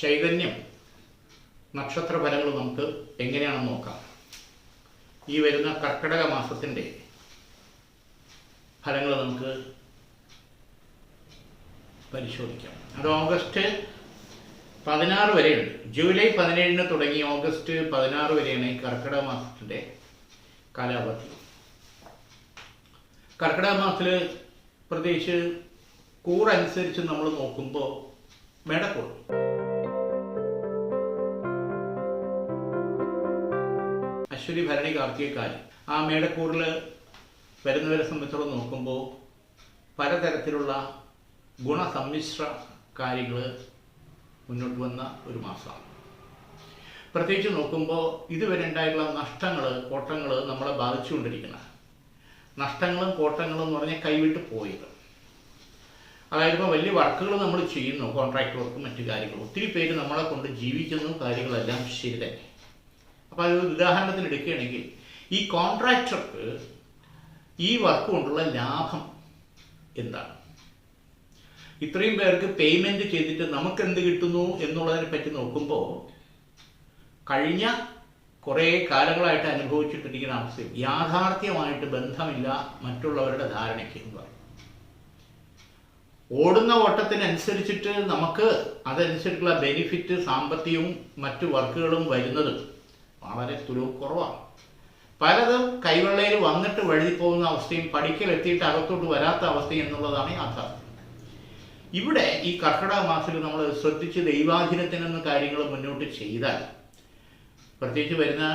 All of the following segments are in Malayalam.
ചൈതന്യം നക്ഷത്ര ഫലങ്ങൾ നമുക്ക് എങ്ങനെയാണെന്ന് നോക്കാം. ഈ വരുന്ന കർക്കിടക മാസത്തിന്റെ ഫലങ്ങൾ നമുക്ക് പരിശോധിക്കാം. അത് ഓഗസ്റ്റ് പതിനാറ് വരെയുണ്ട്. ജൂലൈ പതിനേഴിന് തുടങ്ങി ഓഗസ്റ്റ് പതിനാറ് വരെയാണ് ഈ കർക്കിടക മാസത്തിന്റെ കാലാവധി. കർക്കിടക മാസത്തിൽ പ്രത്യേകിച്ച് കൂറനുസരിച്ച് നമ്മൾ നോക്കുമ്പോൾ മേടക്കൂർ അശ്വതി ഭരണി കാർത്തികക്കാലി ആ മേടക്കൂറിൽ വരുന്നവരെ സംബന്ധിച്ചോളം നോക്കുമ്പോൾ പലതരത്തിലുള്ള ഗുണസമ്മിശ്ര കാര്യങ്ങൾ മുന്നോട്ട് വന്ന ഒരു മാസമാണ്. പ്രത്യേകിച്ച് നോക്കുമ്പോൾ ഇതുവരെ ഉണ്ടായിട്ടുള്ള നഷ്ടങ്ങൾ കോട്ടങ്ങൾ നമ്മളെ ബാധിച്ചുകൊണ്ടിരിക്കുന്നത്. നഷ്ടങ്ങളും കോട്ടങ്ങളും എന്ന് പറഞ്ഞാൽ കൈവിട്ട് പോയത്. അതായത് ഇപ്പോൾ വലിയ വർക്കുകൾ നമ്മൾ ചെയ്യുന്നു കോൺട്രാക്ട് വർക്കും മറ്റു കാര്യങ്ങളും. ഒത്തിരി പേര് നമ്മളെ കൊണ്ട് ജീവിക്കുന്നു കാര്യങ്ങളെല്ലാം ശരി തന്നെ. അപ്പോൾ അത് ഉദാഹരണത്തിന് എടുക്കുകയാണെങ്കിൽ ഈ കോൺട്രാക്ടർക്ക് ഈ വർക്ക് കൊണ്ടുള്ള ലാഭം എന്താണ്? ഇത്രയും പേർക്ക് പേയ്മെന്റ് ചെയ്തിട്ട് നമുക്ക് എന്ത് കിട്ടുന്നു എന്നുള്ളതിനെ പറ്റി നോക്കുമ്പോൾ കഴിഞ്ഞ കുറേ കാലങ്ങളായിട്ട് അനുഭവിച്ചിട്ടിരിക്കുന്ന അവസ്ഥ യാഥാർത്ഥ്യമായിട്ട് ബന്ധമില്ല മറ്റുള്ളവരുടെ ധാരണയ്ക്ക് എന്ന് പറയും. ഓടുന്ന ഓട്ടത്തിനനുസരിച്ചിട്ട് നമുക്ക് അതനുസരിച്ചുള്ള ബെനിഫിറ്റ് സാമ്പത്തികവും മറ്റു വർക്കുകളും വരുന്നത് വളരെ തുലവ് കുറവാണ്. പലതും കൈവെള്ളയിൽ വന്നിട്ട് വഴുതി പോകുന്ന അവസ്ഥയും പഠിക്കൽ എത്തിയിട്ട് അകത്തോട്ട് വരാത്ത അവസ്ഥയും എന്നുള്ളതാണ് യാഥാർത്ഥ്യം. ഇവിടെ ഈ കർക്കിടക മാസത്തിൽ നമ്മൾ ശ്രദ്ധിച്ച് ദൈവാധീനത്തിനെന്ന് കാര്യങ്ങൾ മുന്നോട്ട് ചെയ്താൽ പ്രത്യേകിച്ച് വരുന്ന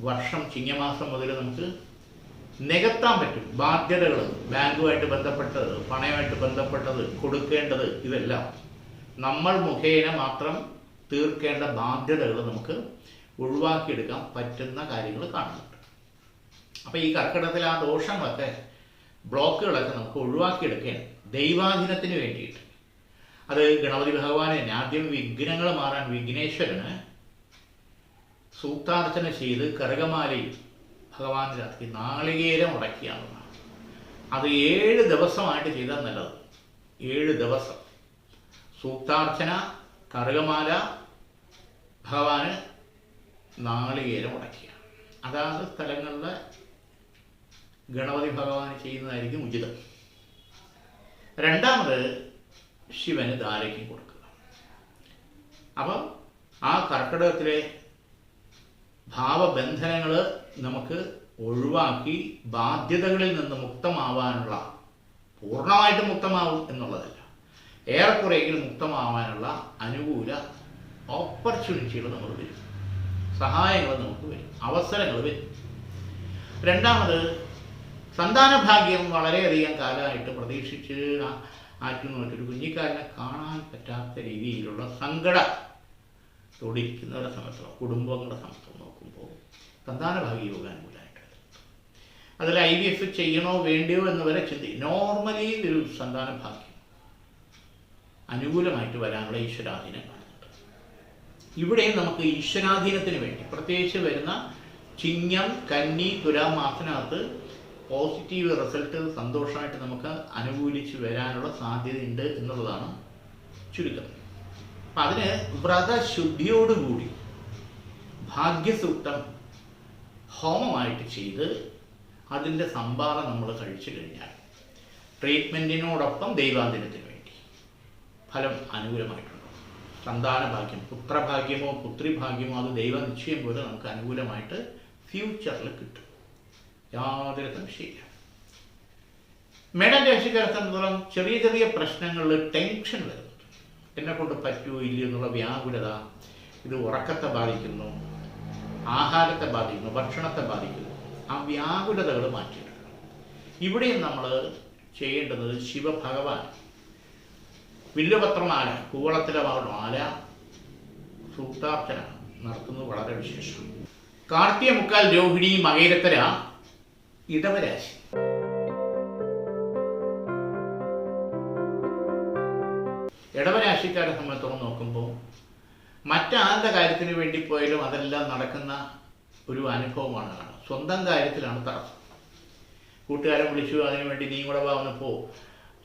വർഷം ചിങ്ങമാസം മുതൽ നമുക്ക് നികത്താൻ പറ്റും. ബാധ്യതകൾ ബാങ്കുമായിട്ട് ബന്ധപ്പെട്ടത് പണയമായിട്ട് ബന്ധപ്പെട്ടത് കൊടുക്കേണ്ടത് ഇതെല്ലാം നമ്മൾ മുഖേന മാത്രം തീർക്കേണ്ട ബാധ്യതകൾ നമുക്ക് ഒഴിവാക്കിയെടുക്കാൻ പറ്റുന്ന കാര്യങ്ങൾ കാണുന്നുണ്ട്. അപ്പോൾ ഈ കർക്കിടത്തിൽ ആ ദോഷങ്ങളൊക്കെ ബ്ലോക്കുകളൊക്കെ നമുക്ക് ഒഴിവാക്കിയെടുക്കാൻ ദൈവാധീനത്തിന് വേണ്ടിയിട്ട്. അത് ഗണപതി ഭഗവാനെ ആദ്യം വിഘ്നങ്ങൾ മാറാൻ വിഘ്നേശ്വരന് സൂക്താർച്ചന ചെയ്ത് കറുകമാലി ഭഗവാൻ രാത്രി നാളികേരം ഉടക്കിയാണെന്നാണ് അത് ഏഴ് ദിവസമായിട്ട് ചെയ്താൽ നല്ലത്. ഏഴ് ദിവസം. സൂക്താർച്ചന കറുകമാല ഭഗവാന് നാളികേരം ഉടക്കുക. അതാത് സ്ഥലങ്ങളിൽ ഗണപതി ഭഗവാൻ ചെയ്യുന്നതായിരിക്കും ഉചിതം. രണ്ടാമത് ശിവന് ധാരയ്ക്കും കൊടുക്കുക. അപ്പം ആ കർക്കിടകത്തിലെ ഭാവബന്ധനങ്ങൾ നമുക്ക് ഒഴിവാക്കി ബാധ്യതകളിൽ നിന്ന് മുക്തമാവാനുള്ള പൂർണമായിട്ട് മുക്തമാവും എന്നുള്ളതല്ല. ഏറെക്കുറെയെങ്കിലും മുക്തമാവാനുള്ള അനുകൂല ഓപ്പർച്യൂണിറ്റികൾ നമ്മൾ വരും സഹായങ്ങൾ നമുക്ക് വരും. അവസരങ്ങൾ വരും. രണ്ടാമത് സന്താനഭാഗ്യം വളരെയധികം കാലമായിട്ട് പ്രതീക്ഷിച്ച് ആറ്റുന്ന മറ്റൊരു കുഞ്ഞിക്കാരനെ കാണാൻ പറ്റാത്ത രീതിയിലുള്ള സങ്കട തൊടിക്കുന്നവരെ സംബന്ധിച്ചോ കുടുംബങ്ങളുടെ സംബന്ധിച്ചോ നോക്കുമ്പോൾ സന്താനഭാഗ്യ യോഗ അനുകൂലമായിട്ട് വരും. അതിൽ ഐ വി എഫ് ചെയ്യണോ വേണ്ടിയോ എന്ന് വരെ ചിന്തി നോർമലി ഒരു സന്താനഭാഗ്യം. അനുകൂലമായിട്ട് വരാനുള്ള ഈശ്വരാധീനം ഇവിടെയും നമുക്ക് ഈശ്വരാധീനത്തിന് വേണ്ടി പ്രത്യേകിച്ച് വരുന്ന ചിങ്ങം കന്നി തുലാം മാസത്തിനകത്ത് പോസിറ്റീവ് റിസൾട്ട് സന്തോഷമായിട്ട് നമുക്ക് അനുകൂലിച്ച് വരാനുള്ള സാധ്യതയുണ്ട് എന്നുള്ളതാണ് ചുരുക്കം. അപ്പം അതിന് വ്രതശുദ്ധിയോടുകൂടി ഭാഗ്യസൂക്തം ഹോമമായിട്ട് ചെയ്ത് അതിന്റെ സംഭാവന നമ്മൾ കഴിച്ചു കഴിഞ്ഞാൽ ട്രീറ്റ്മെന്റിനോടൊപ്പം ദൈവാന്തിനത്തിന് വേണ്ടി ഫലം അനുകൂലമായിട്ടുണ്ട് സന്താനഭാഗ്യം പുത്രഭാഗ്യമോ പുത്രിഭാഗ്യമോ അത് ദൈവനിശ്ചയം പോലെ നമുക്ക് അനുകൂലമായിട്ട് ഫ്യൂച്ചറിൽ കിട്ടും. യാതൊരു സംശയമില്ല മേഡം രാശിക്കാരെ ചെറിയ ചെറിയ പ്രശ്നങ്ങളിൽ ടെൻഷൻ വരുന്നുണ്ട്. എന്നെ കൊണ്ട് പറ്റുമോ ഇല്ല എന്നുള്ള വ്യാകുലത ഇത് ഉറക്കത്തെ ബാധിക്കുന്നു ആഹാരത്തെ ബാധിക്കുന്നു ഭക്ഷണത്തെ ബാധിക്കുന്നു. ആ വ്യാകുലതകൾ മാറ്റിയെടുക്കണം. ഇവിടെയും നമ്മൾ ചെയ്യേണ്ടത് ശിവഭഗവാൻ വില്ലുപത്രമാല കൂവളത്തിലെ മാല സൂക്താർച്ചന നടത്തുന്നത് വളരെ വിശേഷം കാർത്തിക മുക്കാൽ രോഹിണി മകേരത്തര ഇടവരാശി. ഇടവരാശിക്കാരെ സംബന്ധിച്ചോളം നോക്കുമ്പോൾ മറ്റാരുടെ കാര്യത്തിന് വേണ്ടി പോയാലും അതെല്ലാം നടക്കുന്ന ഒരു അനുഭവമാണ് സ്വന്തം കാര്യത്തിലാണ് തടസ്സം. കൂട്ടുകാരൻ വിളിച്ചു അതിനുവേണ്ടി നീ കൂടെ വാ പോ.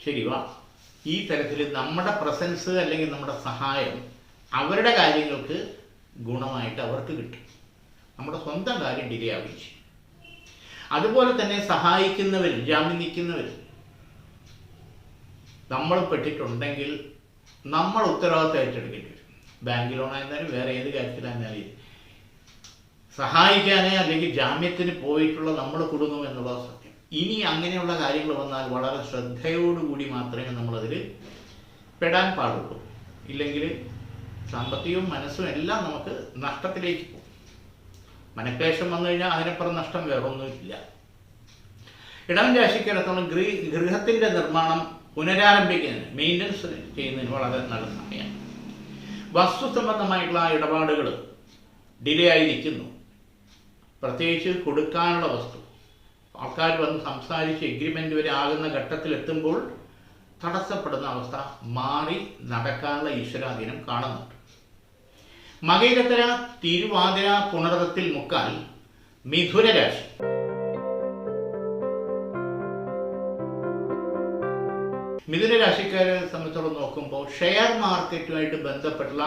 ശരി വാ. ഈ തരത്തിൽ നമ്മുടെ പ്രസൻസ് അല്ലെങ്കിൽ നമ്മുടെ സഹായം അവരുടെ കാര്യങ്ങൾക്ക് ഗുണമായിട്ട് അവർക്ക് കിട്ടും. നമ്മുടെ സ്വന്തം കാര്യം ഡിലേ ചെയ്യും. അതുപോലെ തന്നെ സഹായിക്കുന്നവർ ജാമ്യം നിൽക്കുന്നവർ നമ്മൾ പെട്ടിട്ടുണ്ടെങ്കിൽ നമ്മൾ ഉത്തരവാദിത്തം ഏറ്റെടുക്കേണ്ടി വരും. ബാങ്ക് ലോണായിരുന്നാലും വേറെ ഏത് കാര്യത്തിലായിരുന്നാലും സഹായിക്കാനേ അല്ലെങ്കിൽ ജാമ്യത്തിന് പോയിട്ടുള്ള നമ്മൾ കുടുങ്ങും എന്നുള്ളത് സത്യം. ഇനി അങ്ങനെയുള്ള കാര്യങ്ങൾ വന്നാൽ വളരെ ശ്രദ്ധയോടുകൂടി മാത്രമേ നമ്മളതിൽ പെടാൻ പാടുള്ളൂ. ഇല്ലെങ്കിൽ സാമ്പത്തികവും മനസ്സും എല്ലാം നമുക്ക് നഷ്ടത്തിലേക്ക് പോകും. മനക്ലേശം വന്നു കഴിഞ്ഞാൽ അതിനപ്പുറം നഷ്ടം വേറൊന്നുമില്ല. ഇടം രാശിക്കിടത്തോളം ഗൃഹ ഗൃഹത്തിന്റെ നിർമ്മാണം പുനരാരംഭിക്കുന്നതിന് മെയിന്റനൻസ് ചെയ്യുന്നതിന് വളരെ നല്ല സമയമാണ്. വസ്തു സംബന്ധമായിട്ടുള്ള ഇടപാടുകൾ ഡിലേ ആയിരിക്കുന്നു. പ്രത്യേകിച്ച് കൊടുക്കാനുള്ള വസ്തു. ആൾക്കാർ വന്ന് സംസാരിച്ച് എഗ്രിമെന്റ് വരെ ആകുന്ന ഘട്ടത്തിൽ എത്തുമ്പോൾ തടസ്സപ്പെടുന്ന അവസ്ഥ മാറി നടക്കാനുള്ള ഈശ്വരാധീനം കാണുന്നുണ്ട്. മകേരത്തര തിരുവാതിര പുണർത്തത്തിൽ മുക്കാൽ മിഥുന രാശി. മിഥുന സംബന്ധിച്ചോളം നോക്കുമ്പോൾ ഷെയർ മാർക്കറ്റുമായിട്ട് ബന്ധപ്പെട്ടുള്ള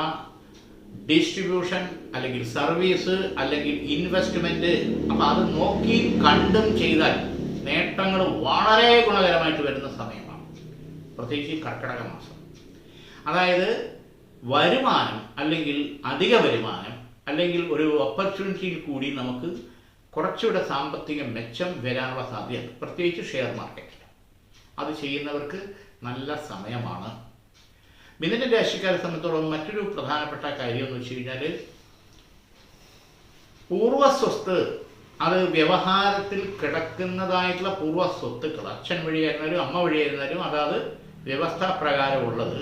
ഡിസ്ട്രിബ്യൂഷൻ അല്ലെങ്കിൽ സർവീസ് അല്ലെങ്കിൽ ഇൻവെസ്റ്റ്മെന്റ്. അപ്പം അത് നോക്കി കണ്ടും ചെയ്താൽ നേട്ടങ്ങൾ വളരെ ഗുണകരമായിട്ട് വരുന്ന സമയമാണ്. പ്രത്യേകിച്ച് കർക്കിടക മാസം. അതായത് വരുമാനം അല്ലെങ്കിൽ അധിക വരുമാനം അല്ലെങ്കിൽ ഒരു ഓപ്പർച്യൂണിറ്റിയിൽ കൂടി നമുക്ക് കുറച്ചുകൂടെ സാമ്പത്തിക മെച്ചം വരാനുള്ള സാധ്യത. പ്രത്യേകിച്ച് ഷെയർ മാർക്കറ്റിൽ. അത് ചെയ്യുന്നവർക്ക് നല്ല സമയമാണ്. മിഥുന രാശിക്കാരെ സംബന്ധിച്ചോളം മറ്റൊരു പ്രധാനപ്പെട്ട കാര്യം എന്ന് വെച്ച് കഴിഞ്ഞാൽ പൂർവസ്വത്ത് അത് വ്യവഹാരത്തിൽ കിടക്കുന്നതായിട്ടുള്ള പൂർവ സ്വത്തുക്കൾ അച്ഛൻ വഴിയായിരുന്നാലും അമ്മ വഴിയായിരുന്നാലും അതാത് വ്യവസ്ഥാ പ്രകാരമുള്ളത്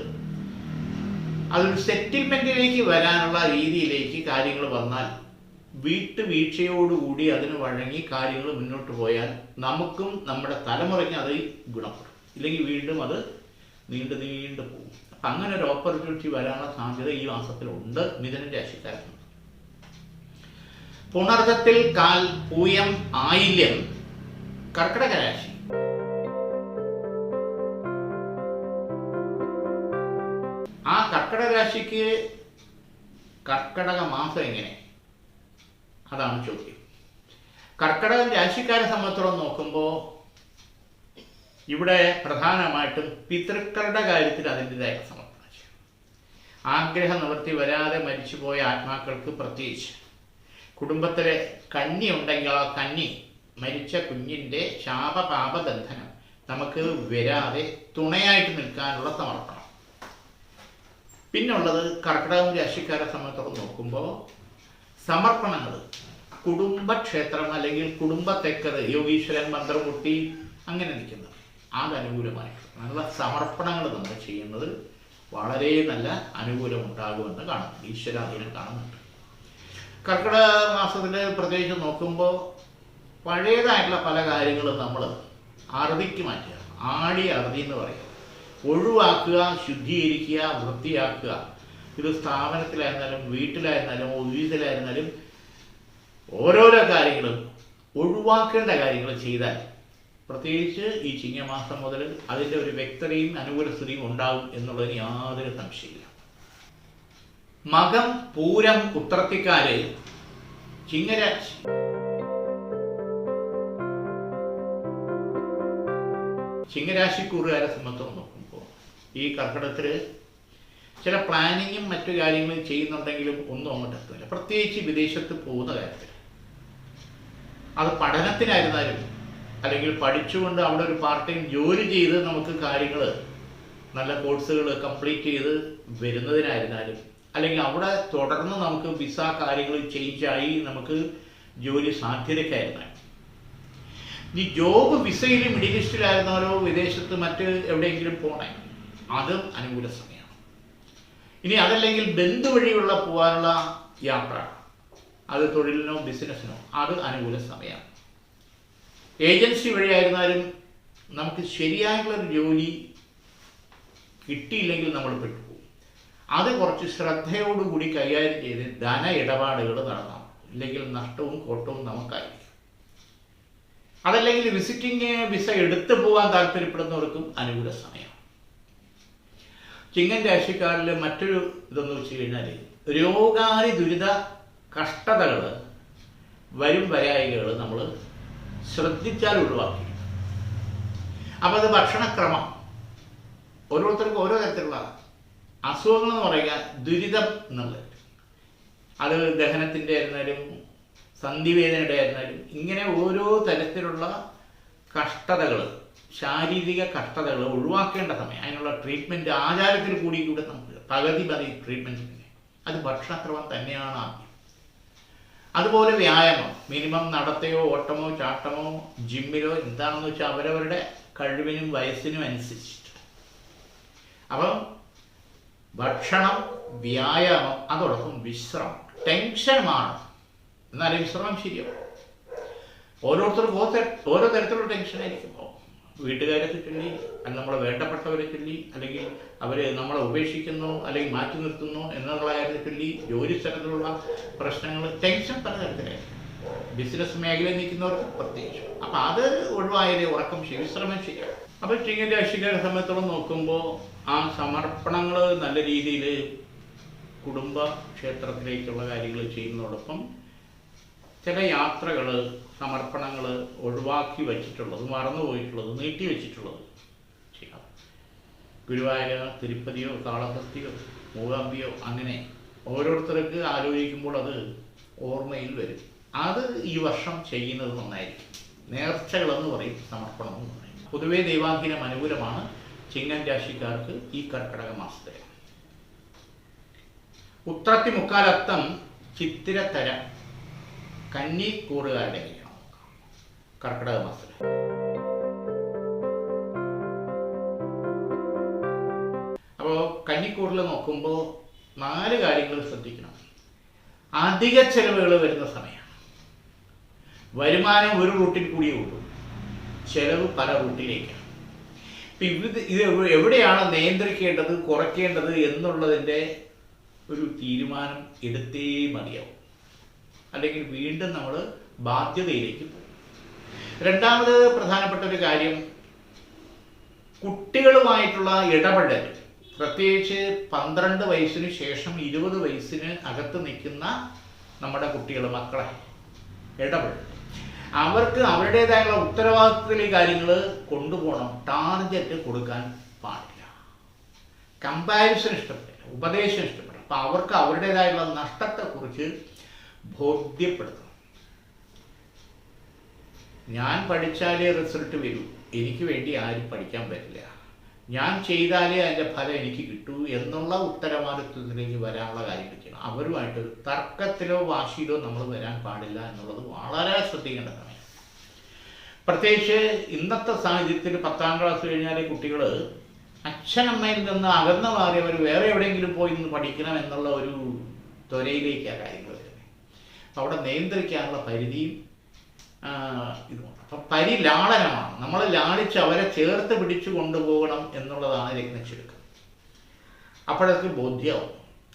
അതൊരു സെറ്റിൽമെന്റിലേക്ക് വരാനുള്ള രീതിയിലേക്ക് കാര്യങ്ങൾ വന്നാൽ വീട്ടുവീഴ്ചയോടുകൂടി അതിന് വഴങ്ങി കാര്യങ്ങൾ മുന്നോട്ട് പോയാൽ നമുക്കും നമ്മുടെ തലമുറയ്ക്കും അത് ഗുണപ്പെടും. ഇല്ലെങ്കിൽ വീണ്ടും അത് നീണ്ടു നീണ്ടു പോകും. അങ്ങനെ ഒരു ഓപ്പർച്യൂണിറ്റി വരാനുള്ള സാധ്യത ഈ മാസത്തിലുണ്ട്. മിഥുന രാശിക്കാരൻ പുണർത്തത്തിൽ കാൽ പൂയം ആയില്യം കർക്കിടക രാശി. ആ കർക്കിടക രാശിക്ക് കർക്കിടക മാസം എങ്ങനെ? അതാണ് ചോദ്യം. കർക്കിടക രാശിക്കാരെ സംബന്ധിച്ചിടത്തോളം നോക്കുമ്പോൾ ഇവിടെ പ്രധാനമായിട്ടും പിതൃക്കളുടെ കാര്യത്തിൽ അതിന്റെതായ സമർപ്പണം ആഗ്രഹ നിവൃത്തി വരാതെ മരിച്ചുപോയ ആത്മാക്കൾക്ക് പ്രത്യേകിച്ച്. കുടുംബത്തിലെ കന്നി ഉണ്ടെങ്കിൽ ആ കന്നി മരിച്ച കുഞ്ഞിന്റെ ശാപപാപബന്ധനം നമുക്ക് വരാതെ തുണയായിട്ട് നിൽക്കാനുള്ള സമർപ്പണം. പിന്നുള്ളത് കർക്കിടകം രാശിക്കാരെ സംബന്ധിച്ചോളം നോക്കുമ്പോൾ സമർപ്പണങ്ങൾ കുടുംബക്ഷേത്രം അല്ലെങ്കിൽ കുടുംബത്തെക്കത് യോഗീശ്വരൻ മന്ത്രമുട്ടി അങ്ങനെ നിൽക്കുന്നത്. അത് അനുകൂലമായിട്ടുണ്ട് നല്ല സമർപ്പണങ്ങൾ നമ്മൾ ചെയ്യുന്നത് വളരെ നല്ല അനുകൂലം ഉണ്ടാകുമെന്ന് കാണാം. ഈശ്വരാധീനം കാണുന്നുണ്ട്. കർക്കിടക മാസത്തിൽ പ്രത്യേകിച്ച് നോക്കുമ്പോൾ പഴയതായിട്ടുള്ള പല കാര്യങ്ങളും നമ്മൾ അറുതിക്ക് മാറ്റുക ആടി അറുതി എന്ന് പറയുക ഒഴിവാക്കുക ശുദ്ധീകരിക്കുക വൃത്തിയാക്കുക. ഇത് സ്ഥാപനത്തിലായിരുന്നാലും വീട്ടിലായിരുന്നാലും ഓഫീസിലായിരുന്നാലും ഓരോരോ കാര്യങ്ങളും ഒഴിവാക്കേണ്ട കാര്യങ്ങൾ ചെയ്താൽ പ്രത്യേകിച്ച് ഈ ചിങ്ങമാസം മുതൽ അതിന്റെ ഒരു വ്യക്തതയും അനുകൂല സ്ഥിതിയും ഉണ്ടാകും എന്നുള്ളതിന് യാതൊരു സംശയമില്ല മകം പൂരം ഉത്രത്തിക്കാര് ചിങ്ങരാശി ചിങ്ങരാശിക്കൂറുകാരെ സംബന്ധിച്ച് നോക്കുമ്പോൾ ഈ കർക്കിടത്തിൽ ചില പ്ലാനിങ്ങും മറ്റു കാര്യങ്ങളും ചെയ്യുന്നുണ്ടെങ്കിലും ഒന്നും അങ്ങോട്ട് എത്തുന്നില്ല. പ്രത്യേകിച്ച് വിദേശത്ത് പോകുന്ന കാര്യത്തിൽ. അത് പഠനത്തിനായിരുന്നാലും അല്ലെങ്കിൽ പഠിച്ചുകൊണ്ട് അവിടെ ഒരു പാർട്ട് ടൈം ജോലി ചെയ്ത് നമുക്ക് കാര്യങ്ങൾ നല്ല കോഴ്സുകൾ കംപ്ലീറ്റ് ചെയ്ത് വരുന്നതിനായിരുന്നാലും അല്ലെങ്കിൽ അവിടെ തുടർന്ന് നമുക്ക് വിസ കാര്യങ്ങൾ ചേഞ്ചായി നമുക്ക് ജോലി സാധ്യതയ്ക്കായിരുന്നാലും. ഈ ജോബ് വിസയിൽ മിഡിൽ ഈസ്റ്റിലായിരുന്നാലോ വിദേശത്ത് മറ്റ് എവിടെയെങ്കിലും പോണേ അതും അനുകൂല സമയമാണ്. ഇനി അതല്ലെങ്കിൽ ബന്ധു വഴിയുള്ള പോകാനുള്ള യാത്ര അത് തൊഴിലിനോ ബിസിനസ്സിനോ അത് അനുകൂല സമയമാണ്. ഏജൻസി വഴിയായിരുന്നാലും നമുക്ക് ശരിയായിട്ടുള്ളൊരു ജോലി കിട്ടിയില്ലെങ്കിൽ നമ്മൾ പെട്ടുപോകും. അത് കുറച്ച് ശ്രദ്ധയോടുകൂടി കൈകാര്യം ചെയ്ത് ധന ഇടപാടുകൾ നടത്താം ഇല്ലെങ്കിൽ നഷ്ടവും കോട്ടവും നമുക്കായിരിക്കും. അതല്ലെങ്കിൽ വിസിറ്റിംഗ് വിസ എടുത്തു പോകാൻ താല്പര്യപ്പെടുന്നവർക്കും അനുകൂല സമയം. ചിങ്ങൻ രാശിക്കാരിൽ മറ്റൊരു ഇതെന്ന് വെച്ച് കഴിഞ്ഞാൽ രോഗാരി ദുരിത കഷ്ടതകൾ വരും വരായികൾ നമ്മൾ ശ്രദ്ധിച്ചാൽ ഒഴിവാക്കി അപ്പം അത് ഭക്ഷണക്രമം. ഓരോരുത്തർക്കും ഓരോ തരത്തിലുള്ള അസുഖങ്ങൾ എന്ന് പറയുക ദുരിതം എന്നുള്ളത്. അത് ദഹനത്തിന്റെ ആയിരുന്നാലും സന്ധിവേദനയുടെ ആയിരുന്നാലും ഇങ്ങനെ ഓരോ തരത്തിലുള്ള കഷ്ടതകൾ ശാരീരിക കഷ്ടതകൾ ഒഴിവാക്കേണ്ട സമയം അതിനുള്ള ട്രീറ്റ്മെന്റ് ആചാരത്തിൽ കൂടി കൂടെ നമുക്ക് പകുതി പതി ട്രീറ്റ്മെന്റ് അത് ഭക്ഷണക്രമം തന്നെയാണ് ആദ്യം. അതുപോലെ വ്യായാമം. മിനിമം നടത്തയോ ഓട്ടമോ ചാട്ടമോ ജിമ്മിലോ എന്താണെന്ന് വെച്ചാൽ അവരവരുടെ കഴിവിനും വയസ്സിനും അനുസരിച്ചിട്ട്. അപ്പം ഭക്ഷണം വ്യായാമം അതോടൊപ്പം വിശ്രമം. ടെൻഷനുമാണ്. എന്നാലും വിശ്രമം ശരിയാവും. ഓരോരുത്തർക്കും ഓരോ തര- ഓരോ തരത്തിലുള്ള ടെൻഷനായിരിക്കും. വീട്ടുകാരെ ചൊല്ലി അല്ലെങ്കിൽ നമ്മളെ വേണ്ടപ്പെട്ടവരെ ചൊല്ലി അല്ലെങ്കിൽ അവരെ നമ്മളെ ഉപേക്ഷിക്കുന്നു അല്ലെങ്കിൽ മാറ്റി നിർത്തുന്നു എന്നുള്ള കാര്യത്തെ ജോലി സ്ഥലത്തിലുള്ള പ്രശ്നങ്ങൾ ടെൻഷൻ പലതരത്തിലായിരിക്കും ബിസിനസ് മേഖലയിൽ നിൽക്കുന്നവർക്ക് പ്രത്യേകിച്ച്. അപ്പം അത് ഒഴിവായാലേ ഉറക്കം ശരി വിശ്രമം ചെയ്യാം. അപ്പോൾ ചിങ്ങ രാശിക്കാരെ സമയത്തോളം നോക്കുമ്പോൾ ആ സമർപ്പണങ്ങൾ നല്ല രീതിയിൽ കുടുംബ ക്ഷേത്രത്തിലേക്കുള്ള കാര്യങ്ങൾ ചെയ്യുന്നതോടൊപ്പം ചില യാത്രകൾ സമർപ്പണങ്ങൾ ഒഴിവാക്കി വച്ചിട്ടുള്ളത് മറന്നു പോയിട്ടുള്ളത് നീട്ടി വെച്ചിട്ടുള്ളത് ചെയ്യാം. ഗുരുവായൂര തിരുപ്പതിയോ കാളഹസ്തിയോ മൂകാംബിയോ അങ്ങനെ ഓരോരുത്തർക്ക് ആലോചിക്കുമ്പോൾ അത് ഓർമ്മയിൽ വരും. അത് ഈ വർഷം ചെയ്യുന്നത് നന്നായിരിക്കും. നേർച്ചകളെന്ന് പറയും സമർപ്പണം എന്ന് പറയും. പൊതുവേ ദൈവാധീനം അനുകൂലമാണ്. ചിങ്ങൻ രാശിക്കാർക്ക് ഈ കർക്കിടക മാസത്തെ. ഉത്രത്തി മുക്കാലത്തം ചിത്തിരത്തര കന്നി കൂറുകാരുടെ കർക്കിടക മാസത്തിൽ അപ്പോൾ കന്നിക്കൂറിൽ നോക്കുമ്പോൾ നാല് കാര്യങ്ങൾ ശ്രദ്ധിക്കണം. അധിക ചെലവുകൾ വരുന്ന സമയമാണ് വരുമാനം ഒരു റൂട്ടിൽ കൂടിയേ ഉള്ളൂ. ചെലവ് പല റൂട്ടിലേക്കാണ്. ഇത് ഇത് എവിടെയാണ് നിയന്ത്രിക്കേണ്ടത് കുറയ്ക്കേണ്ടത് എന്നുള്ളതിന്റെ ഒരു തീരുമാനം എടുത്തേ മതിയാവും. അല്ലെങ്കിൽ വീണ്ടും നമ്മൾ ബാധ്യതയിലേക്ക് പോകും. രണ്ടാമത് പ്രധാനപ്പെട്ട ഒരു കാര്യം കുട്ടികളുമായിട്ടുള്ള ഇടപെടൽ. പ്രത്യേകിച്ച് പന്ത്രണ്ട് വയസ്സിന് ശേഷം ഇരുപത് വയസ്സിന് അകത്ത് നിൽക്കുന്ന നമ്മുടെ കുട്ടികൾ മക്കളെ ഇടപെടൽ. അവർക്ക് അവരുടേതായുള്ള ഉത്തരവാദിത്തത്തിലെ കാര്യങ്ങൾ കൊണ്ടുപോകണം ടാർഗറ്റ് കൊടുക്കാൻ പാടില്ല. കമ്പാരിസൺ ഇഷ്ടപ്പെടില്ല ഉപദേശം ഇഷ്ടപ്പെടില്ല. അപ്പം അവർക്ക് അവരുടേതായുള്ള നഷ്ടത്തെക്കുറിച്ച് ബോധ്യപ്പെടുത്തണം. ഞാൻ പഠിച്ചാലേ റിസൾട്ട് വരൂ. എനിക്ക് വേണ്ടി ആരും പഠിക്കാൻ പറ്റില്ല ഞാൻ ചെയ്താലേ അതിന്റെ ഫലം എനിക്ക് കിട്ടൂ എന്നുള്ള ഉത്തരവാദിത്വത്തിലേക്ക് വരാനുള്ള കാര്യങ്ങൾ ചെയ്യണം അവരുമായിട്ട് തർക്കത്തിലോ വാശിയിലോ നമ്മൾ വരാൻ പാടില്ല എന്നുള്ളത് വളരെ ശ്രദ്ധിക്കേണ്ട സമയം. പ്രത്യേകിച്ച് ഇന്നത്തെ സാഹചര്യത്തിൽ പത്താം ക്ലാസ് കഴിഞ്ഞാലേ കുട്ടികൾ അച്ഛനമ്മയിൽ നിന്ന് അകന്നു മാറിയവർ വേറെ എവിടെയെങ്കിലും പോയി നിന്ന് പഠിക്കണം എന്നുള്ള ഒരു ത്വരയിലേക്കാണ് കാര്യങ്ങൾ വരുന്നത്. അവിടെ നിയന്ത്രിക്കാനുള്ള പരിധിയും ആ, ഇതുമുണ്ട് അപ്പം പരിലാളനമാണ് നമ്മൾ ലാളിച്ച് അവരെ ചേർത്ത് പിടിച്ചു കൊണ്ടുപോകണം എന്നുള്ളതാണ് രത്നച്ചുരുക്കം. അപ്പോഴത്തെ ബോധ്യമാവും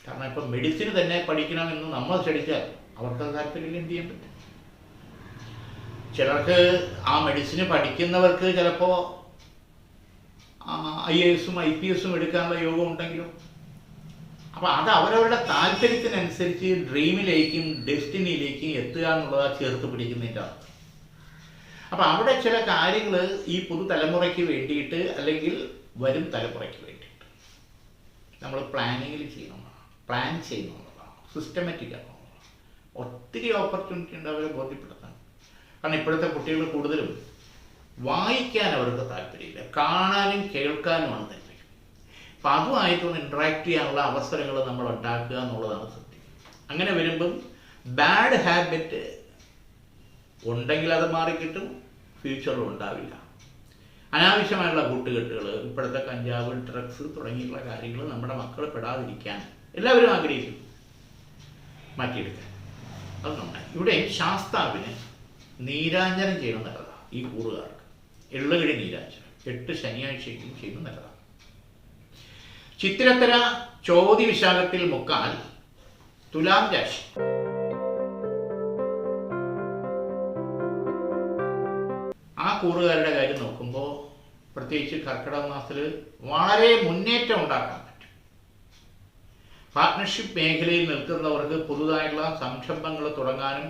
കാരണം ഇപ്പം മെഡിസിൻ തന്നെ പഠിക്കണമെന്ന് നമ്മൾ ക്ഷണിച്ചാൽ അവർക്ക് താല്പര്യമില്ല എന്ത് ചെയ്യാൻ പറ്റും? ചിലർക്ക് ആ മെഡിസിന് പഠിക്കുന്നവർക്ക് ചിലപ്പോൾ ഐ എ എസും ഐ പി എസും എടുക്കാനുള്ള യോഗം ഉണ്ടെങ്കിലും. അപ്പോൾ അത് അവരവരുടെ താല്പര്യത്തിനനുസരിച്ച് ഡ്രീമിലേക്കും ഡെസ്റ്റിനിയിലേക്കും എത്തുക എന്നുള്ളതാണ് ചേർത്ത് പിടിക്കുന്നതിന്റെ അർത്ഥം. അപ്പോൾ അവിടെ ചില കാര്യങ്ങൾ ഈ പുതുതലമുറയ്ക്ക് വേണ്ടിയിട്ട് അല്ലെങ്കിൽ വരും തലമുറയ്ക്ക് വേണ്ടിയിട്ട് നമ്മൾ പ്ലാനിങ്ങിൽ ചെയ്യണമെന്നാണ് പ്ലാൻ ചെയ്യണമെന്നുള്ളതാണ് സിസ്റ്റമാറ്റിക് ആക്കണം ഒത്തിരി ഓപ്പർച്യൂണിറ്റി ഉണ്ട് അവരെ ബോധ്യപ്പെടുത്താൻ. കാരണം ഇപ്പോഴത്തെ കുട്ടികൾ കൂടുതലും വായിക്കാൻ അവർക്ക് താല്പര്യമില്ല. കാണാനും കേൾക്കാനുമാണ് താല്പര്യം. അപ്പം അതുമായിട്ടൊന്ന് ഇൻട്രാക്ട് ചെയ്യാനുള്ള അവസരങ്ങൾ നമ്മൾ ഉണ്ടാക്കുക എന്നുള്ളതാണ് സത്യം. അങ്ങനെ വരുമ്പം ബാഡ് ഹാബിറ്റ് ഉണ്ടെങ്കിൽ അത് മാറിക്കിട്ടും ഫ്യൂച്ചറിൽ ഉണ്ടാവില്ല. അനാവശ്യമായുള്ള കൂട്ടുകെട്ടുകൾ ഇപ്പോഴത്തെ കഞ്ചാവ് ഡ്രഗ്സ് തുടങ്ങിയിട്ടുള്ള കാര്യങ്ങൾ നമ്മുടെ മക്കൾ പെടാതിരിക്കാൻ എല്ലാവരും ആഗ്രഹിക്കുന്നു. മാറ്റിയെടുക്കാൻ. അത് നന്നായി. ഇവിടെ ശാസ്താവിന് നീരാഞ്ജനം ചെയ്യണം നല്ലതാണ് ഈ കൂറുകാർക്ക്. എള്ളുകിഴി നീരാഞ്ജനം. എട്ട് ശനിയാഴ്ചയ്ക്കും ചെയ്യുന്ന നല്ലതാണ് ചിത്തിരത്തര ചോതി വിശാഖത്തിൽ മുക്കാൽ തുലാം രാശി. കൂറുകാരുടെ കാര്യം നോക്കുമ്പോൾ പ്രത്യേകിച്ച് കർക്കിടക മാസത്തിൽ വളരെ മുന്നേറ്റം ഉണ്ടാക്കാൻ പറ്റും. പാർട്ട്ണർഷിപ്പ് മേഖലയിൽ നിൽക്കുന്നവർക്ക് പുതുതായിട്ടുള്ള സംരംഭങ്ങൾ തുടങ്ങാനും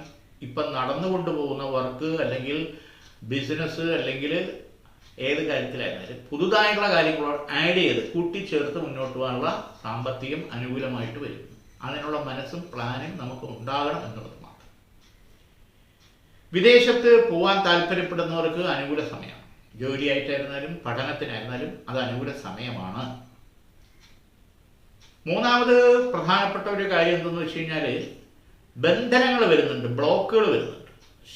ഇപ്പം നടന്നുകൊണ്ട് പോകുന്ന വർക്ക് അല്ലെങ്കിൽ ബിസിനസ് അല്ലെങ്കിൽ ഏത് കാര്യത്തിലായിരുന്നാലും പുതുതായിട്ടുള്ള കാര്യങ്ങളോട് ആഡ് ചെയ്ത് കൂട്ടിച്ചേർത്ത് മുന്നോട്ട് പോകാനുള്ള സാമ്പത്തികം അനുകൂലമായിട്ട് വരും. അതിനുള്ള മനസ്സും പ്ലാനും നമുക്ക് ഉണ്ടാകണം എന്നുള്ളത് വിദേശത്ത് പോകാൻ താല്പര്യപ്പെടുന്നവർക്ക് അനുകൂല സമയം. ജോലിയായിട്ടായിരുന്നാലും പഠനത്തിനായിരുന്നാലും അത് അനുകൂല സമയമാണ്. മൂന്നാമത് പ്രധാനപ്പെട്ട ഒരു കാര്യം എന്തെന്ന് വെച്ച് കഴിഞ്ഞാൽ ബന്ധനങ്ങൾ വരുന്നുണ്ട് ബ്ലോക്കുകൾ വരുന്നുണ്ട്.